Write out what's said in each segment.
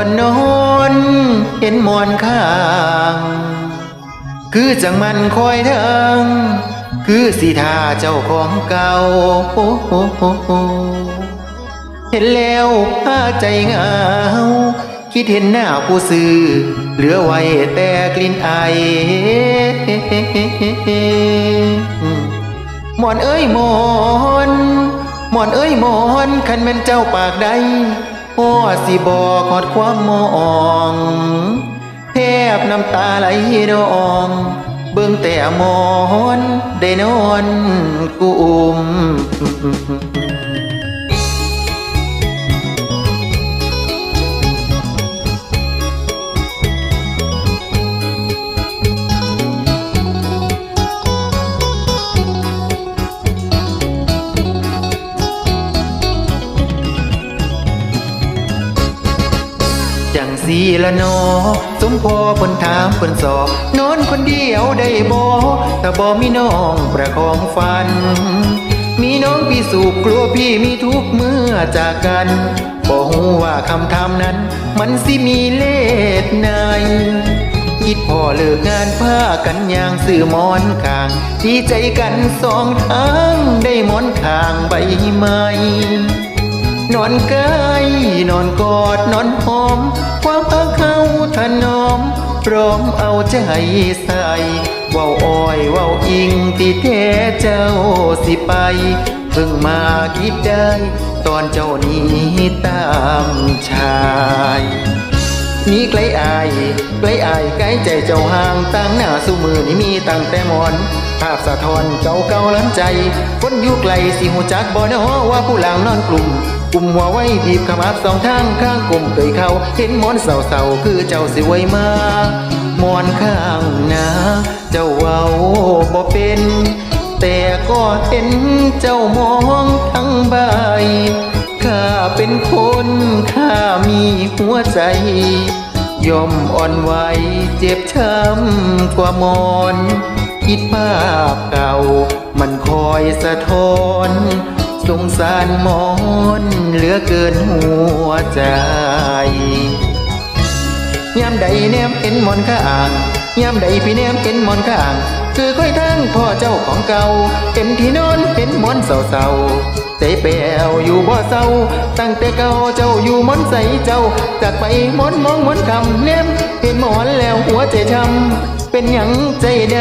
อนนอนเห็นหมอนข้าง คือจังมันคอยทางคือสีทาเจ้าของเก่าเห็นแล้วพาใจเงาคิดเห็นหน้าผู้ซื้อ เหลือไว้แต่กลิ่นไอหมอนเอ้ยหมอน หมอนเอ้ยหมอนคันแม่นเจ้าปากใด พ่อสิบอกอดความมองแทบน้ำตาไหลนอง เบิ่งแต่มอนได้นอนกุม สีละนอ สมพอเพิ่นถามเพิ่นสอบนอนคนเดียวได้บ่ถ้าบ่มีน้องประคองฟัน มีน้องพี่สุกกลัวพี่มีทุกเมื่อจากกันบ่ฮู้ว่าคำถามนั้น มันสิมีเลสในคิดพอเลิกงานผ้ากันยางสื่อมอนข้างดีใจกันสองทางได้มอนข้างใบไม้ นอนใกล้นอนกอดนอนหอม ความพักเข้าถนอมพร้อมเอาใจใส่เว้าอ้อยเว้าอิงที่แท้เจ้าสิไป เพิ่งมาคิดได้ ตอนเจ้านี้ตามชายมีไกลอายไกลอายไกลใจเจ้าห่างตั้งหน้าสู้มือนี่มีตั้งแต่มอน ภาพสะท้อนเก่าเก่าล้ำใจคนอยู่ไกลสิหูจักบ่เนอว่าผู้หลังนอนกลุ่ม กลุ่มหัวไว้บีบขมับสองทางข้างกลมเคยเขาเห็นมอนเศร้าคือเจ้าสิไว้มามอนข้างหน้าเจ้าเว้าบ่เป็น แต่ก็เห็นเจ้ามองทั้งใบข้าเป็นคนข้ามีหัวใจ ยอมอ่อนไหวเจ็บช้ำกว่ามอนคิดภาพเก่ามันคอยสะท้อน สงสารมอนเหลือเกินหัวใจยามใดแนมเห็นมอนข้างยามใดพี่แนมเห็นมอนข้างคือค่อยทั้งพ่อเจ้าของเก่าเห็นที่นอนเห็นมอนเศร้าๆใจแปวอยู่บ่เศร้า ตั้งแต่เก่าเจ้าอยู่มอนใสเจ้าจากไปมอนมองมอนคำแนมเห็นหมอนแล้วหัวใจช้ำเป็นหยังใจด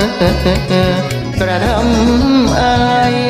ำกระทำอาย